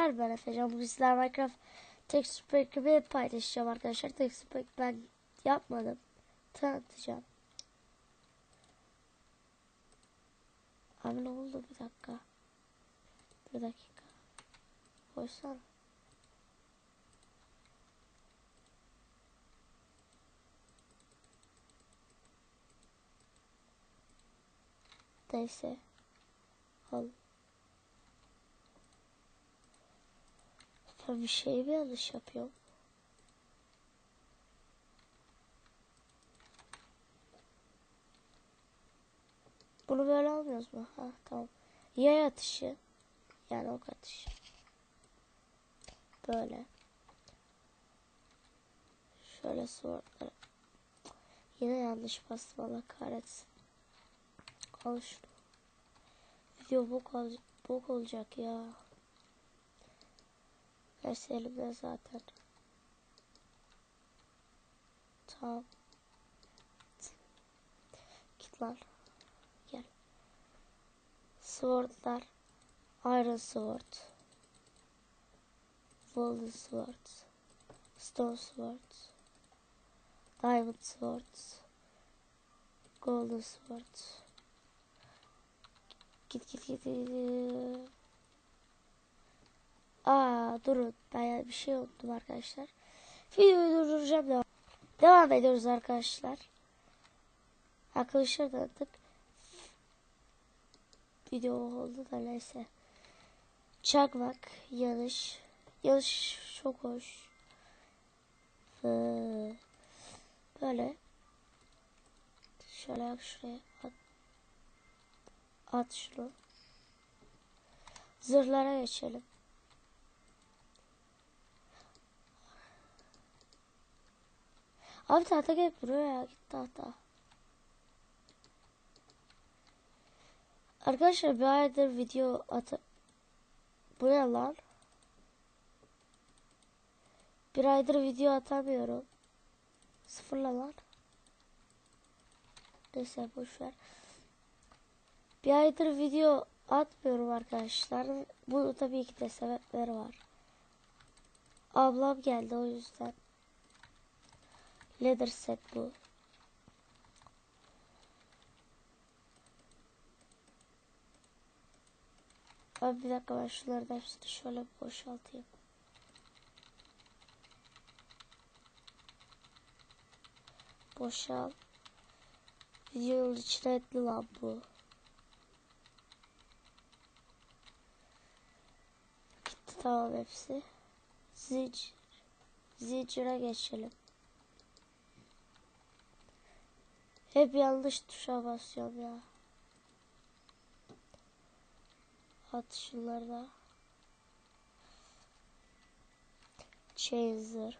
Ben Efecan. Bugün sizler Minecraft Texture Pack'imi paylaşacağım arkadaşlar. Texture Pack ben yapmadım. Tanıtacağım. Abi ne oldu bir dakika. Bir dakika. Koysana. Neyse. Al. Ben bir şey mi yanlış yapıyorum? Bunu böyle almıyoruz mu? Ha tamam. Yay atışı. Yani ok atışı. Böyle. Şöyle swordları. Yine yanlış bastım Allah kahretsin. Al şunu. Video bok, ol bok olacak ya. Neyse elimde zaten. Tamam. Git lan. Gel. Swordlar. Iron Sword. Golden Sword. Stone Sword. Diamond Sword. Golden Sword. Git git git. git. Aa durun. Ya bir şey unuttum arkadaşlar. Videoyu durduracağım. Devam, devam ediyoruz arkadaşlar. Arkadaşlar tanıdık. Video oldu da neyse. Çakmak, yanış. Yanış çok hoş. Böyle. Şöyle şuraya at. At şunu. Zırhlara geçelim. Abi tahta gel buraya git tahta. Arkadaşlar bir aydır video at. Bu ne lan? Bir aydır video atamıyorum. Sıfırla lan. Neyse boşver. Bir aydır video atmıyorum arkadaşlar. Bu tabii ki de sebepleri var. Ablam geldi o yüzden. Leather set bu. Abi bir dakika ben şunları da hepsini şöyle boşaltayım. Boşal. Videonun içine etli lan bu. Gitti tamam hepsi. Zincir. Zincire geçelim. Hep yanlış tuşa basıyorum ya. At şunları da. Chaser.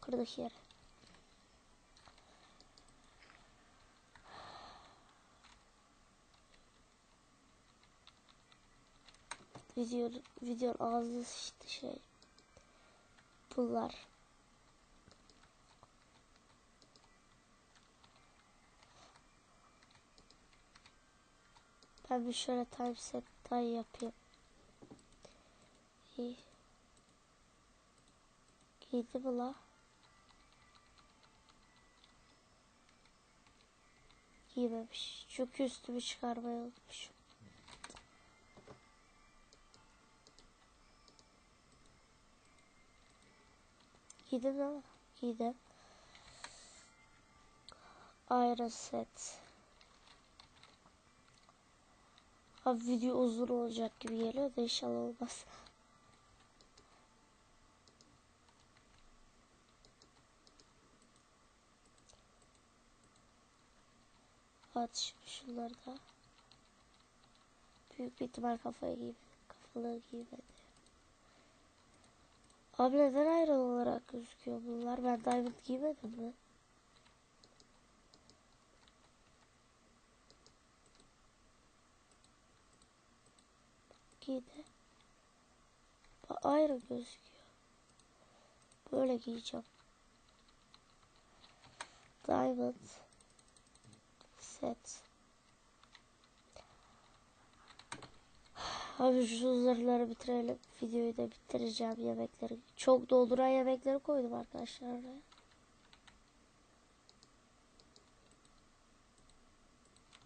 Kırdık yere. Video, video ağzı işte şey. Pullar. Ben bir şöyle typeset daha yapayım. İyi. Giydi mi la? Giymemiş. Çünkü üstümü çıkarmayı unutmuşum. Giydim ama. Giydim. Iron set. Abi video uzun olacak gibi geliyor da inşallah olmaz. At şimdi şunları da. Büyük bir ihtimal kafaya giymedi. Kafaları giymedi. Abi neden ayrı olarak gözüküyor bunlar? Ben diamond giymedim mi? Giydi. Ayrı gözüküyor. Böyle giyeceğim. Diamond set. Abi şu zırhları bitirelim. Videoyu da bitireceğim yemekleri. Çok dolduran yemekleri koydum arkadaşlar oraya.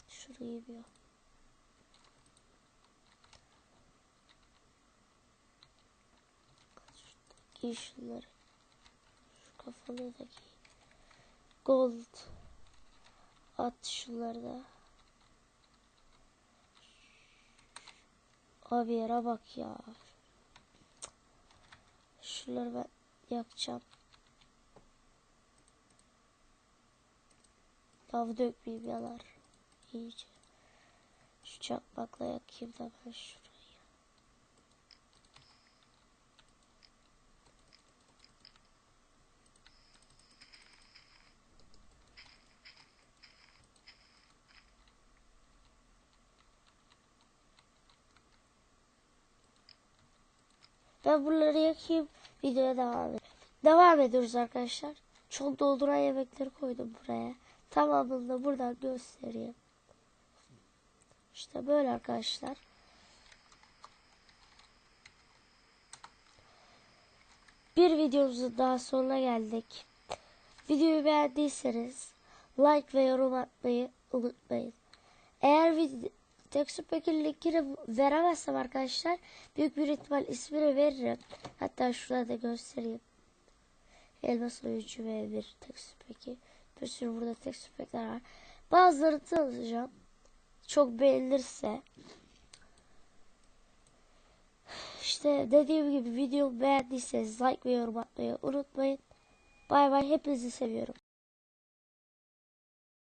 Şurayı bir Giy şunları. Şu kafanı da. Gold. At şunları da. Abi yere bak ya. Şunları ben yakacağım. Lav dökmeyeyim yanar. İyice. Şu çakmakla yakayım da ben şurayı. Ben bunları yakayım. Videoya devam edelim. Devam ediyoruz arkadaşlar. Çok dolduran yemekleri koydum buraya. Tamamını da buradan göstereyim. İşte böyle arkadaşlar. Bir videomuzun daha sonuna geldik. Videoyu beğendiyseniz like ve yorum atmayı unutmayın. Eğer video Texture Pack'in linkini veremezsem arkadaşlar büyük bir ihtimal ismini veririm. Hatta şurada da göstereyim. Elmas oyuncu ve bir Texture Pack'i. Bir sürü burada Texture Pack'ler var. Bazılarını tanıtacağım. Çok beğenirse. İşte dediğim gibi videomu beğendiyseniz like ve yorum atmayı unutmayın. Bay bay hepinizi seviyorum.